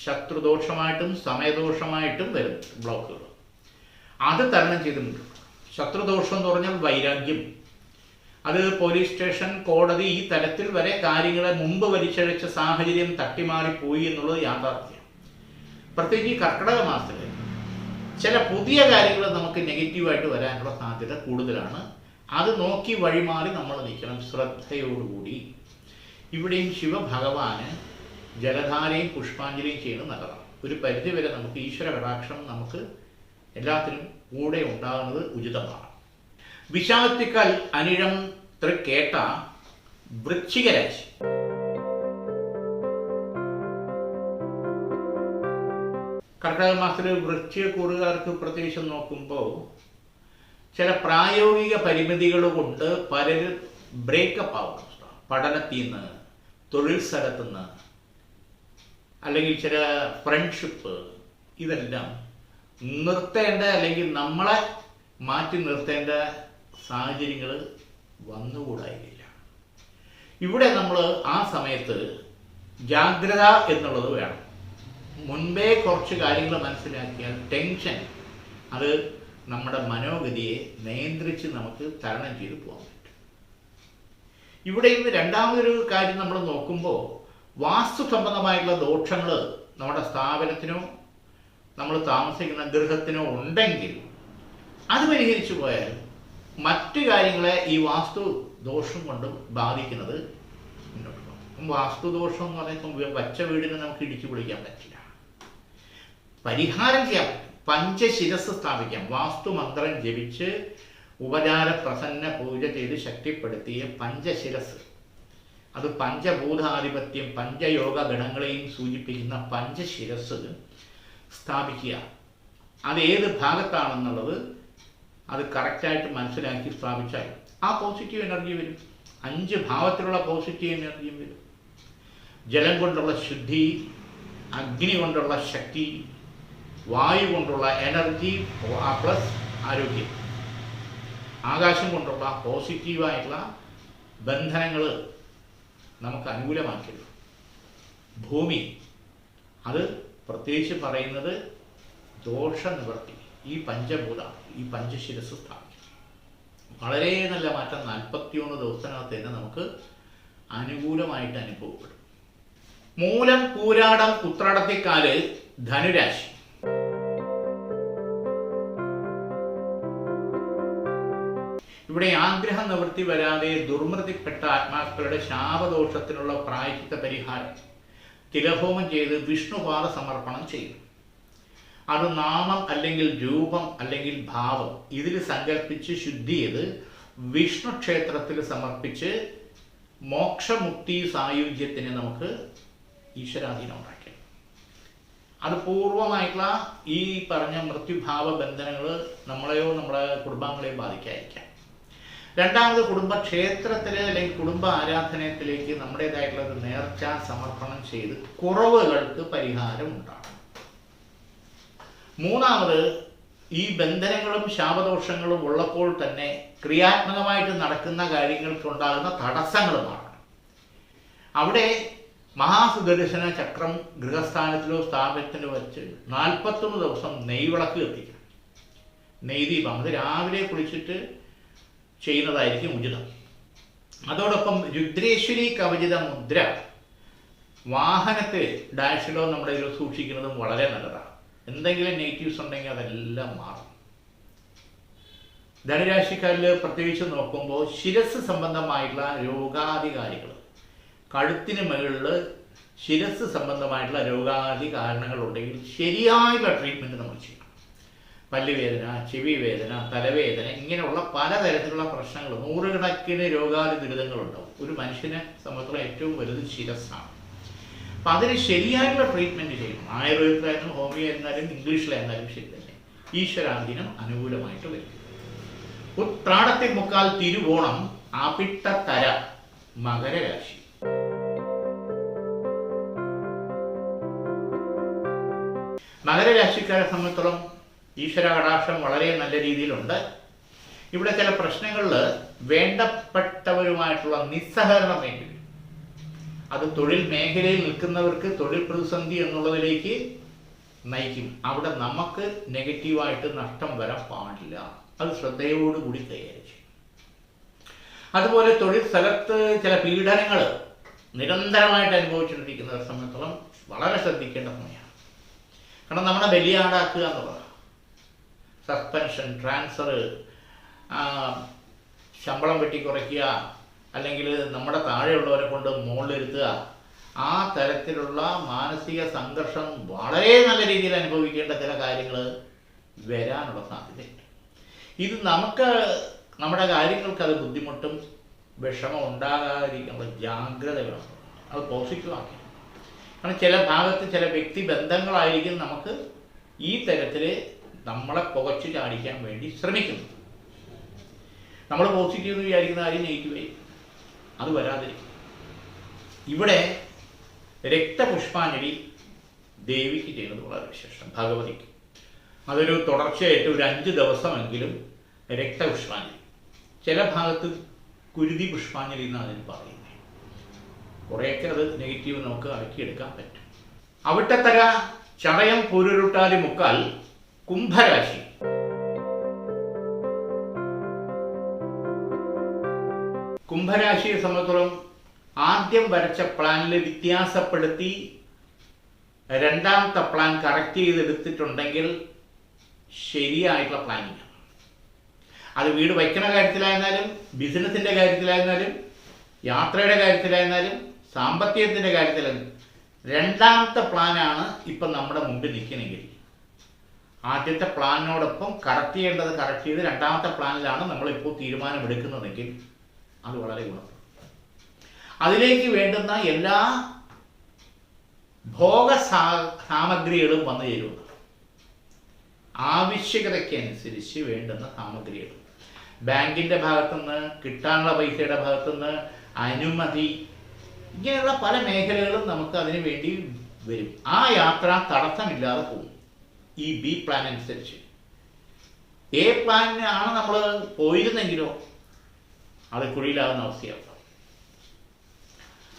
ശത്രുദോഷമായിട്ടും സമയദോഷമായിട്ടും വരുന്നുണ്ട് ബ്ലോക്കുകൾ. അത് തരണം ചെയ്തിട്ടുണ്ട്. ശത്രുദോഷം എന്ന് പറഞ്ഞാൽ വൈരാഗ്യം. അത് പോലീസ് സ്റ്റേഷൻ കോടതി ഈ തലത്തിൽ വരെ കാര്യങ്ങളെ മുമ്പ് വലിച്ചഴച്ച സാഹചര്യം തട്ടിമാറിപ്പോയി എന്നുള്ളത് യാഥാർത്ഥ്യം. പ്രത്യേകിച്ച് ഈ കർക്കിടക മാസത്തിൽ ചില പുതിയ കാര്യങ്ങൾ നമുക്ക് നെഗറ്റീവായിട്ട് വരാനുള്ള സാധ്യത കൂടുതലാണ്. അത് നോക്കി വഴിമാറി നമ്മൾ നിൽക്കണം ശ്രദ്ധയോടുകൂടി. ഇവിടെയും ശിവഭഗവാന് ജലധാരയും പുഷ്പാഞ്ജലിയും ചെയ്യുന്നത് നല്ലതാണ്. ഒരു പരിധിവരെ നമുക്ക് ഈശ്വര കടാക്ഷം നമുക്ക് എല്ലാത്തിനും കൂടെ ഉണ്ടാകുന്നത് ഉചിതമാണ്. വിശാത്തിക്കൽ അനിഴം തൃക്കേട്ട വൃശ്ചികരാശി കർക്കിടക മാസത്തിൽ വൃശ്ചിക കൂറുകാർക്ക് പ്രത്യേകിച്ച് നോക്കുമ്പോൾ ചില പ്രായോഗിക പരിമിതികൾ കൊണ്ട് പലരും ബ്രേക്കപ്പ് ആവുന്നു. പഠനത്തിൽ നിന്ന് തൊഴിൽ സ്ഥലത്തു നിന്ന് അല്ലെങ്കിൽ ചില ഫ്രണ്ട്ഷിപ്പ് ഇതെല്ലാം നിർത്തേണ്ട അല്ലെങ്കിൽ നമ്മളെ മാറ്റി നിർത്തേണ്ട സാഹചര്യങ്ങൾ വന്നുകൂടായില്ല. ഇവിടെ നമ്മൾ ആ സമയത്ത് ജാഗ്രത എന്നുള്ളത് വേണം. മുൻപേ കുറച്ച് കാര്യങ്ങൾ മനസ്സിലാക്കിയാൽ ടെൻഷൻ അത് നമ്മുടെ മനോഗതിയെ നിയന്ത്രിച്ച് നമുക്ക് തരണം ചെയ്ത് പോകാൻ പറ്റും. ഇവിടെ ഇന്ന് രണ്ടാമതൊരു കാര്യം നമ്മൾ നോക്കുമ്പോൾ വാസ്തു സംബന്ധമായിട്ടുള്ള ദോഷങ്ങൾ നമ്മുടെ സ്ഥാപനത്തിനോ നമ്മൾ താമസിക്കുന്ന ഗൃഹത്തിനോ ഉണ്ടെങ്കിൽ അത് പരിഹരിച്ചു പോയാൽ മറ്റു കാര്യങ്ങളെ ഈ വാസ്തു ദോഷം കൊണ്ട് ബാധിക്കുന്നത് മുന്നോട്ട് പോകും. വാസ്തു ദോഷം എന്ന് പറയുമ്പോൾ വച്ച വീടിനെ നമുക്ക് ഇടിച്ചു പൊളിക്കാൻ പറ്റില്ല. പരിഹാരം ചെയ്യാം പഞ്ചശിരസ് സ്ഥാപിക്കാം. വാസ്തു മന്ത്രം ജപിച്ച് ഉപചാര പ്രസന്ന പൂജ ചെയ്ത് ശക്തിപ്പെടുത്തിയ പഞ്ചശിരസ്. അത് പഞ്ചഭൂതാധിപത്യം പഞ്ചയോഗ ഗണങ്ങളെയും സൂചിപ്പിക്കുന്ന പഞ്ചശിരസ് സ്ഥാപിക്കുക. അത് ഏത് ഭാഗത്താണെന്നുള്ളത് അത് കറക്റ്റായിട്ട് മനസ്സിലാക്കി സ്ഥാപിച്ചാൽ ആ പോസിറ്റീവ് എനർജി വരും. അഞ്ച് ഭാവത്തിലുള്ള പോസിറ്റീവ് എനർജിയും വരും. ജലം കൊണ്ടുള്ള ശുദ്ധി അഗ്നി കൊണ്ടുള്ള ശക്തി വായു കൊണ്ടുള്ള എനർജി പ്ലസ് ആരോഗ്യം. ആകാശം കൊണ്ടുള്ള പോസിറ്റീവായിട്ടുള്ള ബന്ധനങ്ങൾ നമുക്ക് അനുകൂലമാക്കിയത് ഭൂമി അത് പ്രത്യേകിച്ച് പറയുന്നത് ദോഷനിവർത്തി ഈ പഞ്ചഭൂത ഈ പഞ്ചശിരസ് സ്ഥാപിക്കും. വളരെ നല്ല മാറ്റം നാൽപ്പത്തിയൊന്ന് ദിവസത്തിനകത്ത് തന്നെ നമുക്ക് അനുകൂലമായിട്ട് അനുഭവപ്പെടും. മൂലം പൂരാടം ഉത്രാടത്തിക്കാൽ ധനുരാശി. ഇവിടെ ആഗ്രഹ നിവൃത്തി വരാതെ ദുർമൃതിപ്പെട്ട ആത്മാക്കളുടെ ശാപദോഷത്തിനുള്ള പ്രായച്ചിത്ത പരിഹാരം തിലഹോമം ചെയ്ത് വിഷ്ണുപാദ സമർപ്പണം ചെയ്യും അത് നാമം അല്ലെങ്കിൽ രൂപം അല്ലെങ്കിൽ ഭാവം ഇതിൽ സങ്കല്പിച്ച് ശുദ്ധി ചെയ്ത് വിഷ്ണു ക്ഷേത്രത്തിൽ സമർപ്പിച്ച് മോക്ഷമുക്തി സായുജ്യത്തിന് നമുക്ക് ഈശ്വരാധീനം ഉണ്ടാക്കി അത് പൂർവമായിട്ടുള്ള ഈ പറഞ്ഞ മൃത്യുഭാവ ബന്ധനങ്ങൾ നമ്മളെയോ നമ്മളെ കുടുംബാംഗങ്ങളെയോ ബാധിക്കാതിരിക്കാം. രണ്ടാമത് കുടുംബ ക്ഷേത്രത്തിൽ അല്ലെങ്കിൽ കുടുംബ ആരാധനയത്തിലേക്ക് നമ്മുടേതായിട്ടുള്ള ഒരു നേർച്ച സമർപ്പണം ചെയ്ത് കുറവുകൾക്ക് പരിഹാരം ഉണ്ടാകും മൂന്നാമത് ഈ ബന്ധനങ്ങളും ശാപദോഷങ്ങളും ഉള്ളപ്പോൾ തന്നെ ക്രിയാത്മകമായിട്ട് നടക്കുന്ന കാര്യങ്ങൾക്കുണ്ടാകുന്ന തടസ്സങ്ങൾ മാറണം. അവിടെ മഹാസുദർശന ചക്രം ഗൃഹസ്ഥാനത്തിലോ സ്ഥാപനത്തിലോ വെച്ച് നാൽപ്പത്തൊന്ന് ദിവസം നെയ്വിളക്ക് കത്തിക്കണം. നെയ്ദീപം. അത് രാവിലെ കുളിച്ചിട്ട് ചെയ്യുന്നതായിരിക്കും ഉചിതം. അതോടൊപ്പം രുദ്രേശ്വരി കവചിത മുദ്ര വാഹനത്തിൽ ഡാഷിലോ നമ്മുടെ ഇതിൽ സൂക്ഷിക്കുന്നതും വളരെ നല്ലതാണ്. എന്തെങ്കിലും നെഗറ്റീവ്സ് ഉണ്ടെങ്കിൽ അതെല്ലാം മാറും. ധനുരാശിക്കാരിൽ പ്രത്യേകിച്ച് നോക്കുമ്പോൾ ശിരസ് സംബന്ധമായിട്ടുള്ള രോഗാധികാരികൾ. കഴുത്തിന് മുകളിൽ ശിരസ് സംബന്ധമായിട്ടുള്ള രോഗാധികാരണങ്ങൾ ഉണ്ടെങ്കിൽ ശരിയായുള്ള ട്രീറ്റ്മെന്റ് നമ്മൾ ചെയ്യണം. പല്ലുവേദന ചെവി വേദന തലവേദന ഇങ്ങനെയുള്ള പലതരത്തിലുള്ള പ്രശ്നങ്ങൾ നൂറുകണക്കിന് രോഗാതി ദുരിതങ്ങളുണ്ടാവും ഒരു മനുഷ്യനെ സംബന്ധിച്ചുള്ള ഏറ്റവും വലുത് ശിരസ്സാണ്. അപ്പം അതിന് ശരിയായിട്ടുള്ള ട്രീറ്റ്മെന്റ് ചെയ്യണം. ആയുർവേദത്തിലായാലും ഹോമിയോ ആയിരുന്നാലും ഇംഗ്ലീഷിലായിരുന്നാലും ശരി തന്നെ. ഈശ്വരാധീനം അനുകൂലമായിട്ട് വരും. ഉത്രാടത്തിൽ മുക്കാൽ തിരുവോണം ആപിട്ടത്തര മകരരാശി. മകരരാശിക്കാരെ സംബന്ധിച്ചോളം ഈശ്വര കടാക്ഷം വളരെ നല്ല രീതിയിലുണ്ട്. ഇവിടെ ചില പ്രശ്നങ്ങളിൽ വേണ്ടപ്പെട്ടവരുമായിട്ടുള്ള നിസ്സഹകരണം വേണ്ടി വരും. അത് തൊഴിൽ മേഖലയിൽ നിൽക്കുന്നവർക്ക് തൊഴിൽ പ്രതിസന്ധി എന്നുള്ളതിലേക്ക് നയിക്കും. അവിടെ നമുക്ക് നെഗറ്റീവായിട്ട് നഷ്ടം വരാൻ പാടില്ല. അത് ശ്രദ്ധയോടുകൂടി കൈകാര്യം ചെയ്യും. അതുപോലെ തൊഴിൽ സ്ഥലത്ത് ചില പീഡനങ്ങൾ നിരന്തരമായിട്ട് അനുഭവിച്ചുകൊണ്ടിരിക്കുന്നവരെ സമയത്തോളം വളരെ ശ്രദ്ധിക്കേണ്ട സമയമാണ് കാരണം നമ്മളെ ബലിയാടാക്കുക എന്നുള്ളതാണ് സസ്പെൻഷൻ ട്രാൻസ്ഫർ ശമ്പളം വെട്ടി കുറയ്ക്കുക അല്ലെങ്കിൽ നമ്മുടെ താഴെയുള്ളവരെ കൊണ്ട് മുകളിലിരുത്തുക ആ തരത്തിലുള്ള മാനസിക സംഘർഷം വളരെ നല്ല രീതിയിൽ അനുഭവിക്കേണ്ട ചില കാര്യങ്ങൾ വരാനുള്ള സാധ്യതയുണ്ട്. ഇത് നമുക്ക് നമ്മുടെ കാര്യങ്ങൾക്ക് അത് ബുദ്ധിമുട്ടും വിഷമം ഉണ്ടാകാതിരിക്കാനുള്ള ജാഗ്രത വേണം അത് പോസിറ്റീവ് ആക്കി കാരണം ചില ഭാഗത്ത് ചില വ്യക്തി ബന്ധങ്ങളായിരിക്കും നമുക്ക് ഈ തരത്തിൽ നമ്മളെ പുകച്ചു ചാടിക്കാൻ വേണ്ടി ശ്രമിക്കുന്നു. നമ്മൾ പോസിറ്റീവ് എന്ന് വിചാരിക്കുന്ന കാര്യം നെഗറ്റീവായി അത് വരാതിരിക്കും. ഇവിടെ രക്തപുഷ്പാഞ്ജലി ദേവിക്ക് ചെയ്യുന്നത് വളരെ വിശേഷം. ഭഗവതിക്ക്. അതൊരു തുടർച്ചയായിട്ട് ഒരു അഞ്ച് ദിവസമെങ്കിലും രക്തപുഷ്പാഞ്ജലി. ചില ഭാഗത്ത് കുരുതി പുഷ്പാഞ്ജലി എന്നാണ് അതിന് പറയുന്നത്. കുറേയൊക്കെ അത് നെഗറ്റീവ് നമുക്ക് അടക്കിയെടുക്കാൻ പറ്റും. അവിട്ടത്തര ചടയം പൊരുരുട്ടാലി മുക്കാൽ കുംഭരാശി. കുംഭരാശിയെ സംബന്ധിച്ചോളം ആദ്യം വരച്ച പ്ലാനിൽ വ്യത്യാസപ്പെടുത്തി രണ്ടാമത്തെ പ്ലാൻ കറക്റ്റ് ചെയ്തെടുത്തിട്ടുണ്ടെങ്കിൽ ശരിയായിട്ടുള്ള പ്ലാനിങ് അത് വീട് വയ്ക്കണ കാര്യത്തിലായിരുന്നാലും ബിസിനസിന്റെ കാര്യത്തിലായിരുന്നാലും യാത്രയുടെ കാര്യത്തിലായിരുന്നാലും സാമ്പത്തികത്തിന്റെ കാര്യത്തിലായിരുന്നാലും രണ്ടാമത്തെ പ്ലാനാണ് ഇപ്പം നമ്മുടെ മുമ്പിൽ നിൽക്കണമെങ്കിൽ ആദ്യത്തെ പ്ലാനിനോടൊപ്പം കറക്റ്റ് ചെയ്യേണ്ടത് കറക്റ്റ് ചെയ്ത് രണ്ടാമത്തെ പ്ലാനിലാണ് നമ്മളിപ്പോൾ തീരുമാനമെടുക്കുന്നതെങ്കിൽ അത് വളരെ ഗുണം അതിലേക്ക് വേണ്ടുന്ന എല്ലാ ഭോഗ സാമഗ്രികളും വന്നു ചേരുന്നു ആവശ്യകതയ്ക്കനുസരിച്ച് വേണ്ടുന്ന സാമഗ്രികൾ. ബാങ്കിന്റെ ഭാഗത്തുനിന്ന് കിട്ടാനുള്ള പൈസയുടെ ഭാഗത്തുനിന്ന് അനുമതി ഇങ്ങനെയുള്ള പല മേഖലകളും നമുക്ക് അതിനു വേണ്ടി വരും. ആ യാത്ര തടസ്സമില്ലാതെ പോകും. ഈ ബി പ്ലാൻ അനുസരിച്ച്. എ പ്ലാനിനാണ് നമ്മൾ പോയിരുന്നെങ്കിലോ അത് കുഴിയിലാകുന്ന അവസ്ഥയാണ്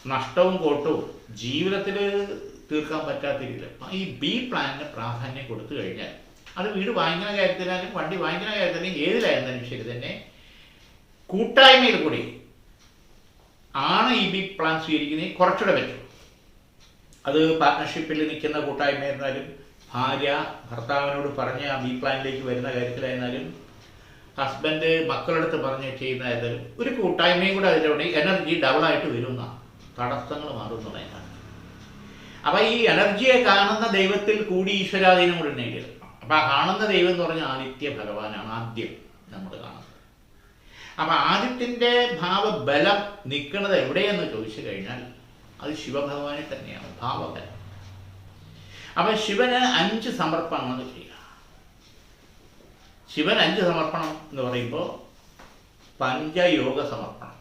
നഷ്ടവും കോട്ടവും ജീവിതത്തിൽ തീർക്കാൻ പറ്റാത്ത രീതിയിൽ ഈ ബി പ്ലാനിന് പ്രാധാന്യം കൊടുത്തു കഴിഞ്ഞാൽ അത് വീട് വാങ്ങിക്കുന്ന കാര്യത്തിലായാലും വണ്ടി വാങ്ങിക്കുന്ന കാര്യത്തിലും ഏതിലായിരുന്നാലും ശരി തന്നെ കൂട്ടായ്മയിൽ കൂടി ആണ് ഈ ബി പ്ലാൻ സ്വീകരിക്കുന്നത്. കുറച്ചുകൂടെ പറ്റും. അത് പാർട്ട്ണർഷിപ്പിൽ നിൽക്കുന്ന കൂട്ടായ്മയായിരുന്നാലും ഭാര്യ ഭർത്താവിനോട് പറഞ്ഞ് ആ ബി പ്ലാനിലേക്ക് വരുന്ന കാര്യത്തിലായിരുന്നാലും ഹസ്ബൻഡ് മക്കളടുത്ത് പറഞ്ഞ് ചെയ്യുന്നതായിരുന്നാലും ഒരു കൂട്ടായ്മയും കൂടെ അതിലൂടെ എനർജി ഡബിൾ ഡബിളായിട്ട് വരുന്ന തടസ്സങ്ങൾ മാറുന്നതായിട്ടാണ് അപ്പം ഈ എനർജിയെ കാണുന്ന ദൈവത്തിൽ കൂടി ഈശ്വരാധീനം കൂടി നേടിയത് അപ്പം ആ കാണുന്ന ദൈവം എന്ന് പറഞ്ഞാൽ ആദിത്യ ഭഗവാനാണ് ആദ്യം നമ്മൾ കാണുന്നത്. അപ്പം ആദിത്യന്റെ ഭാവബലം നിൽക്കുന്നത് എവിടെയെന്ന് ചോദിച്ചു കഴിഞ്ഞാൽ അത് ശിവഭഗവാനെ തന്നെയാണ് ഭാവബലം. അപ്പം ശിവന് അഞ്ച് സമർപ്പണങ്ങൾ ചെയ്യുക. ശിവൻ അഞ്ച് സമർപ്പണം എന്ന് പറയുമ്പോൾ പഞ്ചയോഗ സമർപ്പണം.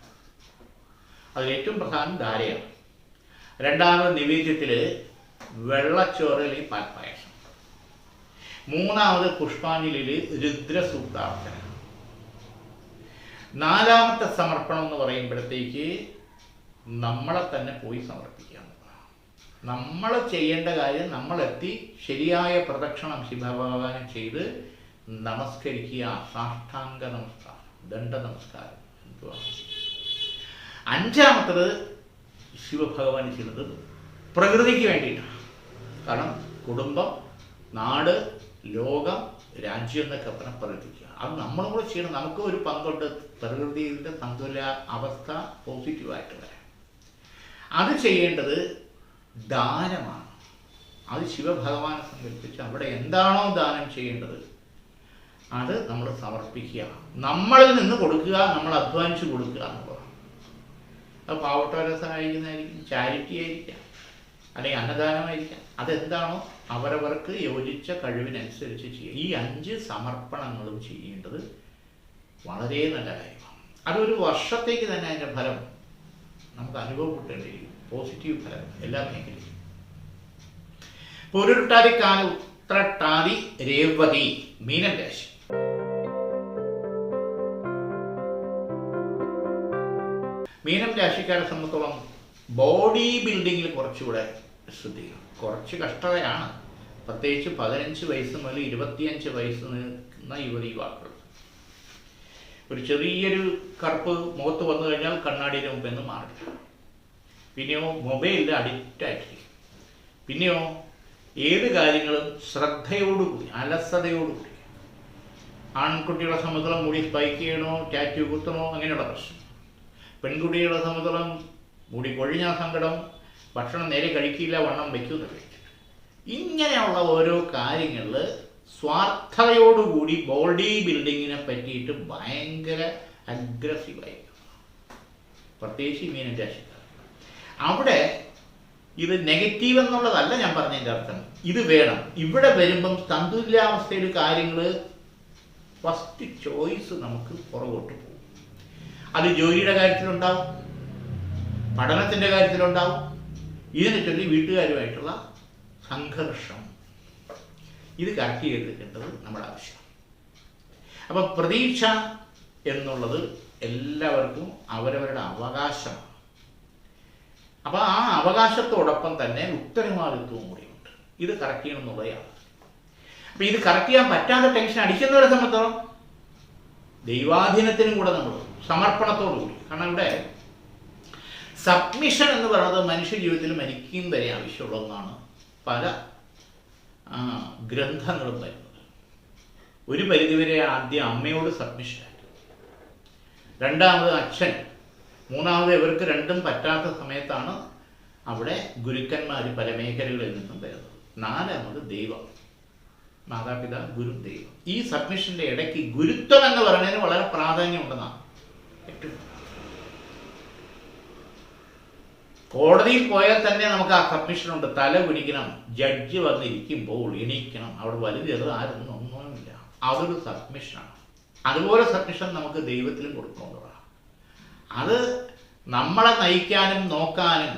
അതിൽ ഏറ്റവും പ്രധാനം ധാരയാണ്. രണ്ടാമത് നിവേദ്യത്തിൽ വെള്ളച്ചോറിൽ പാൽപ്പായസം. മൂന്നാമത് പുഷ്പാഞ്ജലിയിൽ രുദ്രസൂക്താർത്ഥന നാലാമത്തെ സമർപ്പണം എന്ന് പറയുമ്പോഴത്തേക്ക് നമ്മളെ തന്നെ പോയി എന്നുള്ളതാണ്. നമ്മൾ ചെയ്യേണ്ട കാര്യം നമ്മളെത്തി ശരിയായ പ്രദക്ഷിണം ശിവഭഗവാനും ചെയ്ത് നമസ്കരിക്കുക. സാഷ്ടാംഗ നമസ്കാരം. ദണ്ഡ നമസ്കാരം. എന്തുവാ? അഞ്ചാമത്തത് ശിവഭഗവാൻ ചെയ്യുന്നത് പ്രകൃതിക്ക് വേണ്ടിയിട്ടാണ്. കാരണം കുടുംബം നാട് ലോകം രാജ്യം എന്നൊക്കെ പറഞ്ഞാൽ പ്രകൃതിക്കുക അത് നമ്മളും കൂടെ ചെയ്യണം. നമുക്ക് ഒരു പങ്കുണ്ട്. പ്രകൃതിയുടെ സന്തുല അവസ്ഥ പോസിറ്റീവായിട്ട് വരാൻ. അത് ചെയ്യേണ്ടത് ദാനമാണ്. അത് ശിവഭഗവാനെ സങ്കല്പിച്ച് അവിടെ എന്താണോ ദാനം ചെയ്യേണ്ടത് അത് നമ്മൾ സമർപ്പിക്കുക. നമ്മളിൽ നിന്ന് കൊടുക്കുക നമ്മൾ അധ്വാനിച്ച് കൊടുക്കുക എന്നുള്ളതാണ്. അത് പാവപ്പെട്ടവരെ സഹായിക്കുന്നതായിരിക്കും ചാരിറ്റി ആയിരിക്കാം അല്ലെങ്കിൽ അന്നദാനമായിരിക്കാം. അതെന്താണോ അവരവർക്ക് യോജിച്ച കഴിവിനനുസരിച്ച് ചെയ്യുക. ഈ അഞ്ച് സമർപ്പണങ്ങളും ചെയ്യേണ്ടത് വളരെ നല്ല കാര്യമാണ്. അതൊരു വർഷത്തേക്ക് തന്നെ അതിന്റെ ഫലം നമുക്ക് അനുഭവപ്പെട്ടേണ്ടിയിരിക്കും പോസിറ്റീവ് ഫലം എല്ലാ മേഖലയിലും. പൊരുട്ടാതി കാല ഉത്രട്ടാതി രേവതി മീനൻ രാശി. മീനം രാശിക്കാരെ സംബന്ധിച്ചോളം ബോഡി ബിൽഡിങ്ങിൽ കുറച്ചുകൂടെ ശ്രദ്ധിക്കണം. കുറച്ച് കഷ്ടതയാണ്. പ്രത്യേകിച്ച് പതിനഞ്ച് വയസ്സ് മുതൽ ഇരുപത്തിയഞ്ച് വയസ്സ് നിൽക്കുന്ന യുവതി യുവാക്കൾ. ഒരു ചെറിയൊരു കറുപ്പ് മുഖത്ത് വന്നു കഴിഞ്ഞാൽ കണ്ണാടിയുടെ മുമ്പിൽ നിന്ന് മാറില്ല പിന്നെയോ മൊബൈലിൽ അഡിക്റ്റ് ആയിട്ടിരിക്കും പിന്നെയോ ഏത് കാര്യങ്ങളും ശ്രദ്ധയോടുകൂടി അലസതയോടുകൂടി. ആൺകുട്ടികളെ സംബന്ധിച്ചോളം മുടി സ്പൈക്ക് ചെയ്യണോ ടാറ്റു കുത്തണോ അങ്ങനെയുള്ള പ്രശ്നം. പെൺകുട്ടികളെ സംബന്ധിച്ചോളം മുടി കൊഴിഞ്ഞാൽ സങ്കടം ഭക്ഷണം നേരെ കഴിക്കില്ല വണ്ണം വയ്ക്കുന്ന ഇങ്ങനെയുള്ള ഓരോ കാര്യങ്ങളിൽ സ്വാർത്ഥതയോടുകൂടി ബോഡി ബിൽഡിങ്ങിനെ പറ്റിയിട്ട് ഭയങ്കര അഗ്രസീവായിരിക്കും പ്രത്യേകിച്ച് മീനൻ രാശിക്കാർ അവിടെ ഇത് നെഗറ്റീവ് എന്നുള്ളതല്ല ഞാൻ പറഞ്ഞതിന്റെ അർത്ഥം. ഇത് വേണം. ഇവിടെ വരുമ്പം സന്തുല്യാവസ്ഥയിൽ കാര്യങ്ങൾ ഫസ്റ്റ് ചോയ്സ് നമുക്ക് പുറകോട്ട് പോകും. അത് ജോലിയുടെ കാര്യത്തിലുണ്ടാവും പഠനത്തിന്റെ കാര്യത്തിലുണ്ടാവും ഇതിനെ ചൊല്ലി വീട്ടുകാരുമായിട്ടുള്ള സംഘർഷം ഇത് കറക്റ്റ് ചെയ്തെടുക്കേണ്ടത് നമ്മുടെ ആവശ്യമാണ്. അപ്പം പ്രതീക്ഷ എന്നുള്ളത് എല്ലാവർക്കും അവരവരുടെ അവകാശമാണ്. അപ്പോൾ ആ അവകാശത്തോടൊപ്പം തന്നെ ഉത്തരവാദിത്വവും കൂടിയുണ്ട്. ഇത് കറക്റ്റ് ചെയ്യണം എന്നുള്ളതാണ്. അപ്പം ഇത് കറക്റ്റ് ചെയ്യാൻ പറ്റാതെ ടെൻഷൻ അടിക്കുന്നവരെ സംബന്ധിച്ചോളം ദൈവാധീനത്തിനും കൂടെ നമ്മൾ സമർപ്പണത്തോടു കൂടി. കാരണം ഇവിടെ സബ്മിഷൻ എന്ന് പറയുന്നത് മനുഷ്യ ജീവിതത്തിൽ മരിക്കും വരെ ആവശ്യമുള്ള ഒന്നാണ്. പല ഗ്രന്ഥങ്ങളും വരുന്നത് ഒരു പരിധിവരെ ആദ്യം അമ്മയോട് സബ്മിഷൻ രണ്ടാമത് അച്ഛൻ. മൂന്നാമത് ഇവർക്ക് രണ്ടും പറ്റാത്ത സമയത്താണ് അവിടെ ഗുരുക്കന്മാർ പല മേഖലകളിൽ നിന്നും വരുന്നത്. നാലാമത് ദൈവം. മാതാപിതാ ഗുരു ദൈവം. ഈ സബ്മിഷന്റെ ഇടയ്ക്ക് ഗുരുത്വം എന്ന് പറയുന്നതിന് വളരെ പ്രാധാന്യമുണ്ടെന്നാണ്. ഏറ്റവും കോടതിയിൽ പോയാൽ തന്നെ നമുക്ക് ആ സബ്മിഷൻ ഉണ്ട്. തല പിടിക്കണം ജഡ്ജ് വന്നിരിക്കുമ്പോൾ എണീക്കണം. അവിടെ വലുത് ആരൊന്നും ഒന്നുമില്ല. അതൊരു സബ്മിഷനാണ് അതുപോലെ സബ്മിഷൻ നമുക്ക് ദൈവത്തിലും കൊടുക്കേണ്ടതാണ്. അത് നമ്മളെ നയിക്കാനും നോക്കാനും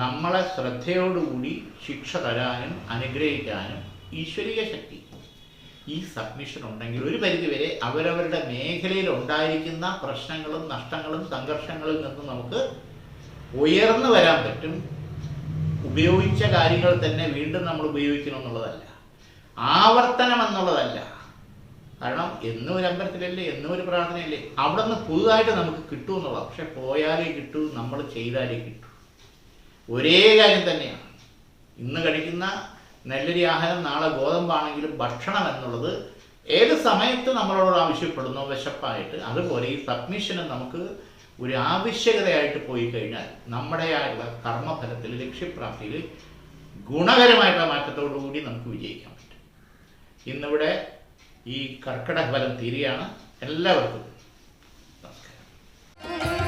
നമ്മളെ ശ്രദ്ധയോടുകൂടി ശിക്ഷ തരാനും അനുഗ്രഹിക്കാനും ഈശ്വരീയ ശക്തി. ഈ സബ്മിഷൻ ഉണ്ടെങ്കിൽ ഒരു പരിധിവരെ അവരവരുടെ മേഖലയിൽ ഉണ്ടായിരിക്കുന്ന പ്രശ്നങ്ങളും നഷ്ടങ്ങളും സംഘർഷങ്ങളിൽ നിന്നും നമുക്ക് ഉയർന്നു വരാൻ പറ്റും. ഉപയോഗിച്ച കാര്യങ്ങൾ തന്നെ വീണ്ടും നമ്മൾ ഉപയോഗിക്കണം എന്നുള്ളതല്ല. ആവർത്തനം എന്നുള്ളതല്ല. കാരണം എന്നും ഒരു അമ്പലത്തിലല്ലേ എന്നും ഒരു പ്രാർത്ഥനയല്ലേ അവിടെ നിന്ന് പുതുതായിട്ട് നമുക്ക് കിട്ടും എന്നുള്ളത് പക്ഷെ പോയാലേ കിട്ടൂ നമ്മൾ ചെയ്താലേ കിട്ടൂ. ഒരേ കാര്യം തന്നെയാണ്. ഇന്ന് കഴിക്കുന്ന നല്ലൊരു ആഹാരം നാളെ ഗോതമ്പാണെങ്കിലും ഭക്ഷണം എന്നുള്ളത് ഏത് സമയത്ത് നമ്മളോട് ആവശ്യപ്പെടുന്നോ വിശപ്പായിട്ട് അതുപോലെ ഈ സബ്മിഷന് നമുക്ക് ഒരു ആവശ്യകതയായിട്ട് പോയി കഴിഞ്ഞാൽ നമ്മുടെ ആയുള്ള കർമ്മഫലത്തിൽ ലക്ഷ്യപ്രാപ്തിയിൽ ഗുണകരമായിട്ടുള്ള മാറ്റത്തോടുകൂടി നമുക്ക് വിജയിക്കാൻ പറ്റും. ഇന്നിവിടെ ഈ കർക്കിടക ഫലം തീരുകയാണ്. എല്ലാവർക്കും നമസ്കാരം.